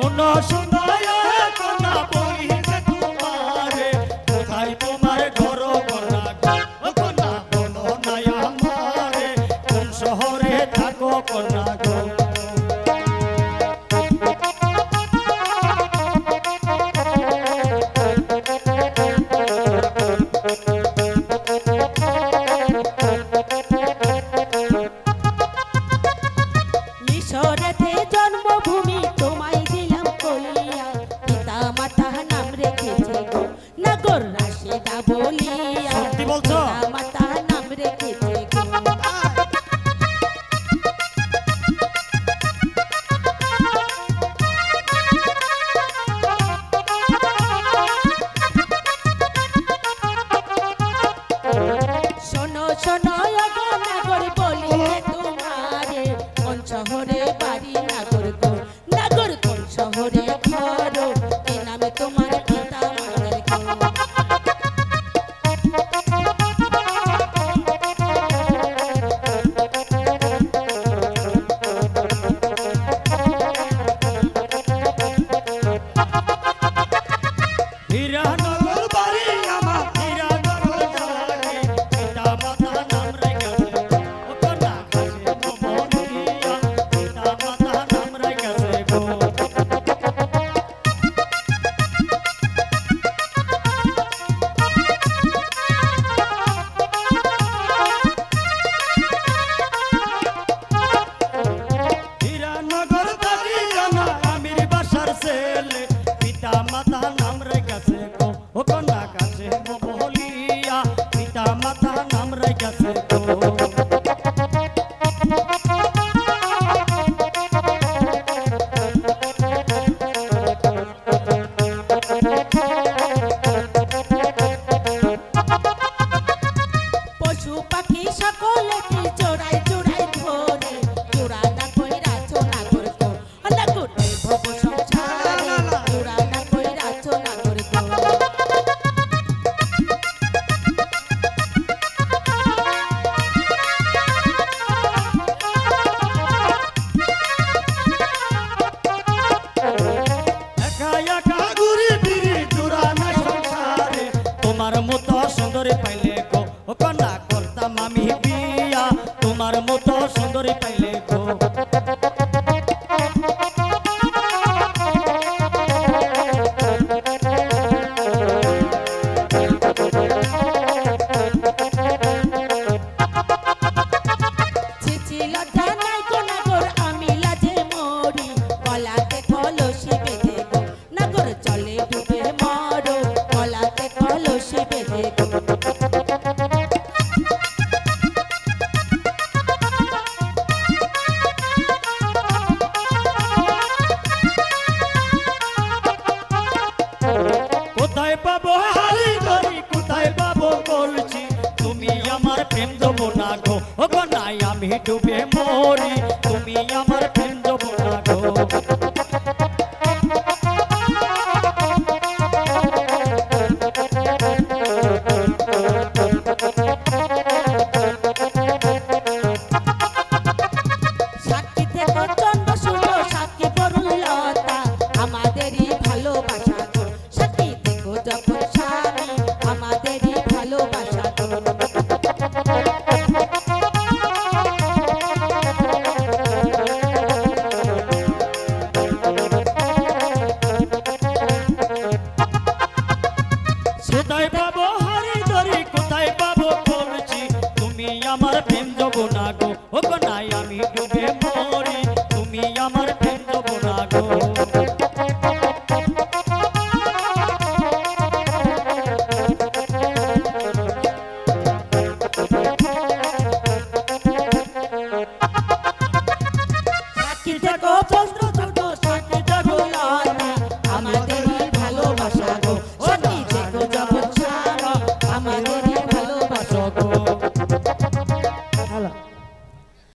সোনা সোনা কোনা বইছে তোমারে কোথায় তোমার ঘর কোনা কোনা কোন নাই আমারে কোন শহরে থাকো কোনা നിരാ তোমার মতো দেবো না গো। ও গো আমি ডুবে মরি। তুমি আমার প্রেম দেবো গো। সাক্ষী থেকে চন্দ্র Amar.